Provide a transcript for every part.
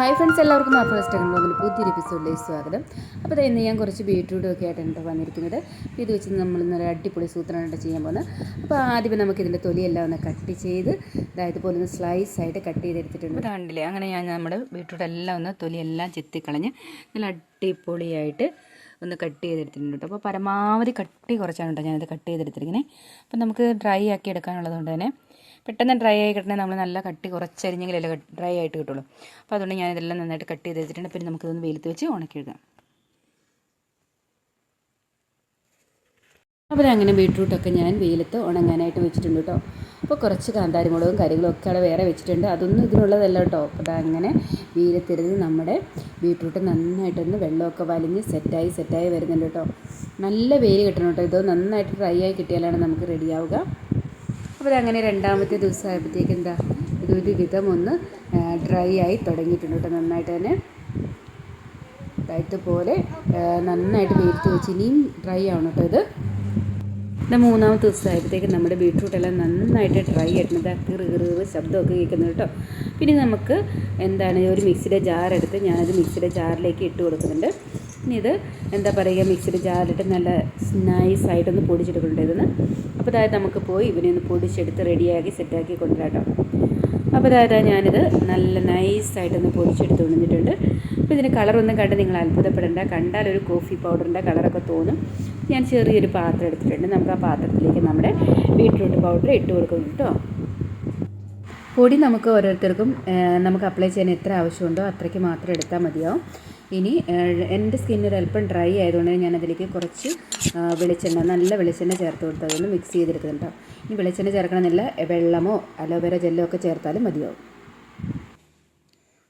Hi friends എല്ലാവർക്കും മാർഫ് first ബ്ലോഗിന്റെ പുതിയൊരു എപ്പിസോഡിലേക്ക് സ്വാഗതം. അപ്പോൾ ഇന്ന് ഞാൻ കുറച്ച് ബീട്രൂട്ടും ഒക്കെ ആയിട്ടാണ് വന്നിരിക്കുന്നത് ഇത് വെച്ച് നമ്മൾ ഇന്നൊരു അടിപൊളി സൂത്രമായിട്ട് ചെയ്യാൻ പോകുന്നത് അപ്പോൾ ആദ്യമേ നമുക്ക് ഇതിന്റെ തൊലിയെല്ലാം ഒന്ന് കട്ട് ചെയ്ത് അതായത് പോലെ ഒന്ന് സ്ലൈസ് ആയിട്ട് കട്ട് ചെയ്തെടുത്തിട്ടുണ്ട്. കണ്ടില്ലേ? അങ്ങനെ ഞാൻ നമ്മുടെ ബീട്രൂട്ട് എല്ലാം ഒന്ന് തൊലിയെല്ലാം ചെത്തിക്കളഞ്ഞ് നല്ല അടിപൊളിയായിട്ട് ഒന്ന് കട്ട് ചെയ്തെടുത്തിട്ടുണ്ട് കേട്ടോ. അപ്പോൾ പരമാവധി കട്ടി കുറച്ചാണ് കേട്ടോ ഞാനത് കട്ട് ചെയ്തെടുത്തിരിക്കുന്നത്. അപ്പോൾ നമുക്ക് ഡ്രൈ ആക്കി എടുക്കാനുള്ളത് കൊണ്ട് തന്നെ പെട്ടെന്ന് ഡ്രൈ ആയി കിട്ടണേ നമ്മൾ നല്ല കട്ടി കുറച്ചരിഞ്ഞെങ്കിലല്ലേ ഡ്രൈ ആയിട്ട് കിട്ടുള്ളൂ. അപ്പോൾ അതുകൊണ്ട് ഞാനിതെല്ലാം നന്നായിട്ട് കട്ട് ചെയ്ത് വെച്ചിട്ടുണ്ട്. പിന്നെ നമുക്കിതൊന്ന് വെയിലത്ത് വെച്ച് ഉണക്കിയെടുക്കാം അപ്പോൾ അങ്ങനെ ബീട്രൂട്ടൊക്കെ ഞാൻ വെയിലത്ത് ഉണങ്ങാനായിട്ട് വെച്ചിട്ടുണ്ട് കേട്ടോ. അപ്പോൾ കുറച്ച് കാന്താരിമുളകും കാര്യങ്ങളും ഒക്കെ അവിടെ വേറെ വെച്ചിട്ടുണ്ട്. അതൊന്നും ഇതിനുള്ളതല്ല കേട്ടോ. അപ്പോൾ അങ്ങനെ വെയിലത്തിരുന്ന് നമ്മുടെ ബീട്രൂട്ട് നന്നായിട്ടൊന്ന് വെള്ളമൊക്കെ വലിഞ്ഞ് സെറ്റായി സെറ്റായി വരുന്നുണ്ട് കേട്ടോ. നല്ല വെയിൽ കിട്ടണം കേട്ടോ. ഇത് നന്നായിട്ട് ഡ്രൈ ആയി കിട്ടിയാലാണ് നമുക്ക് റെഡിയാവുക അപ്പോൾ അങ്ങനെ രണ്ടാമത്തെ ദിവസം ആയപ്പോഴത്തേക്ക് എന്താ ഇതൊരു വിധം ഒന്ന് ഡ്രൈ ആയി തുടങ്ങിയിട്ടുണ്ട് കേട്ടോ നന്നായിട്ട് തന്നെ. ഇതുപോലെ നന്നായിട്ട് വെയിലത്ത് വെച്ച് ഇനിയും ഡ്രൈ ആവണം കേട്ടോ ഇത്. പിന്നെ മൂന്നാമത്തെ ദിവസമായപ്പോഴത്തേക്ക് നമ്മുടെ ബീട്രൂട്ട് എല്ലാം നന്നായിട്ട് ഡ്രൈ ആയിട്ടുണ്ട്. കിറു കിറു ശബ്ദമൊക്കെ കേൾക്കുന്നത് കേട്ടോ. പിന്നെ നമുക്ക് എന്താണ് ഒരു മിക്സിയുടെ ജാർ എടുത്ത് ഞാനത് മിക്സിയുടെ ജാറിലേക്ക് ഇട്ട് കൊടുക്കുന്നുണ്ട്. ഇനി ഇത് എന്താ പറയുക മിക്സിയുടെ ജാറിലിട്ട് നല്ല നൈസായിട്ടൊന്ന് ഒന്ന് ഇതൊന്ന്. അപ്പോൾ അതായത് നമുക്ക് പോയി ഇവനെ ഒന്ന് പൊടിച്ചെടുത്ത് റെഡിയാക്കി സെറ്റാക്കി കൊണ്ടുവരാം അപ്പോൾ അതായത് ഞാനിത് നല്ല നൈസായിട്ടൊന്ന് പൊടിച്ചെടുത്ത് കൊണ്ടിട്ടുണ്ട് അപ്പോൾ ഇതിന് കളറൊന്നും കണ്ട് നിങ്ങൾ അത്ഭുതപ്പെടേണ്ട. കണ്ടാൽ ഒരു കോഫി പൗഡറിന്റെ കളറൊക്കെ തോന്നും. ഞാൻ ചെറിയൊരു പാത്രം എടുത്തിട്ടുണ്ട്. നമുക്ക് ആ പാത്രത്തിലേക്ക് നമ്മുടെ ബീട്രൂട്ട് പൗഡർ ഇട്ട് കൊടുക്കും കേട്ടോ. പൊടി നമുക്ക് ഓരോരുത്തർക്കും നമുക്ക് അപ്ലൈ ചെയ്യാൻ എത്ര ആവശ്യമുണ്ടോ അത്രയ്ക്ക് മാത്രം എടുത്താൽ മതിയാവും. ഇനി എന്റെ സ്കിൻ ഒരു അല്പം ഡ്രൈ ആയതുകൊണ്ട് ഞാൻ അതിലേക്ക് കുറച്ച് വെളിച്ചെണ്ണ നല്ല വെളിച്ചെണ്ണ ചേർത്ത് കൊടുത്ത് അതൊന്ന് മിക്സ് ചെയ്തെടുക്കുന്നുണ്ടോ ഇനി വെളിച്ചെണ്ണ ചേർക്കണമെന്നില്ല വെള്ളമോ അലോവേര ജെല്ലോ ഒക്കെ ചേർത്താലും മതിയാവും.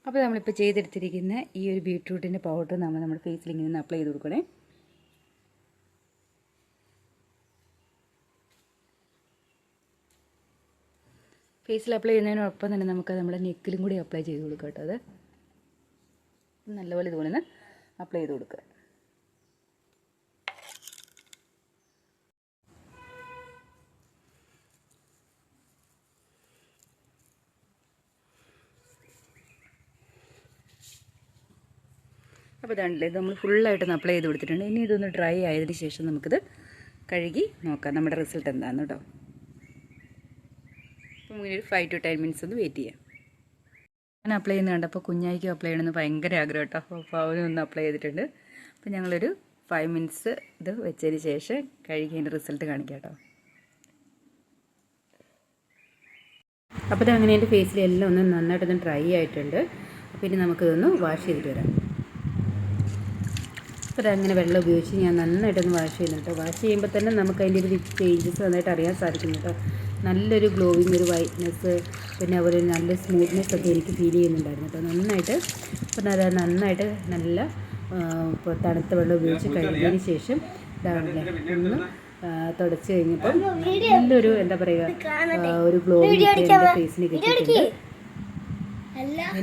അപ്പോൾ നമ്മളിപ്പോൾ ചെയ്തെടുത്തിരിക്കുന്ന ഈ ഒരു ബീട്രൂട്ടിന്റെ പൗഡർ നമ്മൾ നമ്മുടെ ഫേസിൽ ഇങ്ങനെ അപ്ലൈ ചെയ്ത് കൊടുക്കണേ. ഫേസിൽ അപ്ലൈ ചെയ്യുന്നതിനൊപ്പം തന്നെ നമുക്ക് നമ്മുടെ നെക്കിലും കൂടി അപ്ലൈ ചെയ്ത് കൊടുക്കുക കേട്ടോ അത്. നല്ലപോലെ ഇതുപോലെ അപ്ലൈ ചെയ്ത് കൊടുക്കുക. അപ്പോൾ ഇതാണല്ലേ ഇത് നമ്മൾ ഫുള്ളായിട്ടൊന്ന് അപ്ലൈ ചെയ്ത് കൊടുത്തിട്ടുണ്ട്. ഇനി ഇതൊന്ന് ഡ്രൈ ആയതിന് ശേഷം നമുക്കിത് കഴുകി നോക്കാം. നമ്മുടെ റിസൾട്ട് എന്താണെന്ന് കേട്ടോ. ഇങ്ങനെ ഒരു ഫൈവ് ടു ടെൻ മിനിറ്റ്സ് ഒന്ന് വെയിറ്റ് ചെയ്യാം. ഞാൻ അപ്ലൈ ചെയ്യുന്ന കണ്ടപ്പോൾ കുഞ്ഞായിക്ക് അപ്ലൈ ചെയ്യണമെന്ന് ഭയങ്കര ആഗ്രഹം കേട്ടോ. അപ്പോൾ അവനും ഒന്ന് അപ്ലൈ ചെയ്തിട്ടുണ്ട്. അപ്പോൾ ഞങ്ങളൊരു ഫൈവ് മിനിറ്റ്സ് ഇത് വെച്ചതിന് ശേഷം കഴുകി അതിന്റെ റിസൾട്ട് കാണിക്കാം കേട്ടോ. അപ്പോൾ ഇത് അങ്ങനെ എന്റെ ഫേസിൽ എല്ലാം ഒന്ന് നന്നായിട്ടൊന്ന് ഡ്രൈ ആയിട്ടുണ്ട്. ഇനി നമുക്കിതൊന്ന് വാഷ് ചെയ്തിട്ട് വരാം. അപ്പോൾ അതങ്ങനെ വെള്ളം ഉപയോഗിച്ച് ഞാൻ നന്നായിട്ടൊന്ന് വാഷ് ചെയ്യുന്നുണ്ട് വാഷ് ചെയ്യുമ്പോൾ തന്നെ നമുക്ക് അതിന്റെ ഒരു ചേഞ്ചസ് നന്നായിട്ട് അറിയാൻ സാധിക്കും കേട്ടോ. നല്ലൊരു ഗ്ലോവിങ് ഒരു വൈറ്റ്നെസ് പിന്നെ അതുപോലെ നല്ല സ്മൂത്ത്നെസ് ഒക്കെ എനിക്ക് ഫീൽ ചെയ്യുന്നുണ്ടായിരുന്നു കേട്ടോ. നന്നായിട്ട് പിന്നെ അത് നന്നായിട്ട് നല്ല ഇപ്പോൾ തണുത്ത വെള്ളം ഉപയോഗിച്ച് കഴുകിയതിന് ശേഷം ഇതാണല്ലേ ഒന്ന് തുടച്ച് കഴിഞ്ഞപ്പം നല്ലൊരു എന്താ പറയുക ഒരു ഗ്ലോവിങ് എന്റെ ഫേസിന് കിട്ടിയിട്ടുണ്ട്.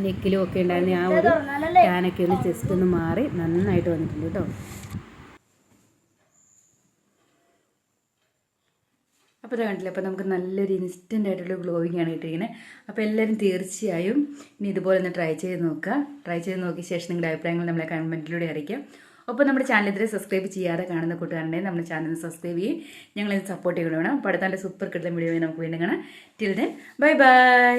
നെക്കിലും ഒക്കെ ഉണ്ടായിരുന്ന ആ ഒരു ടാനൊക്കെ ഒന്ന് ജസ്റ്റ് ഒന്ന് മാറി നന്നായിട്ട് വന്നിട്ടുണ്ട് കേട്ടോ. അപ്പോൾ ഇത് കണ്ടില്ല അപ്പോൾ നമുക്ക് നല്ലൊരു ഇൻസ്റ്റന്റ് ആയിട്ടുള്ള ഗ്ലോയിങ് ആണ് കിട്ടിയിരിക്കുന്നത് അപ്പോൾ എല്ലാവരും തീർച്ചയായും ഇനി ഇതുപോലെ ഒന്ന് ട്രൈ ചെയ്ത് നോക്കുക. ട്രൈ ചെയ്ത് നോക്കിയ ശേഷം നിങ്ങളുടെ അഭിപ്രായങ്ങൾ നമ്മളെ കമന്റിലൂടെ അറിയിക്കാം. ഒപ്പം നമ്മുടെ ചാനൽ ഇതുവരെ സബ്സ്ക്രൈബ് ചെയ്യാതെ കാണുന്ന കൂട്ടുകാരുണ്ടെങ്കിൽ നമ്മുടെ ചാനൽ സബ്സ്ക്രൈബ് ചെയ്യും. ഞങ്ങളിത് സപ്പോർട്ട് ചെയ്യണം അപ്പോൾ അടുത്ത സൂപ്പർ കിട്ടുന്ന വീഡിയോ നമുക്ക് വീണ്ടും കാണാം. Till then bye bye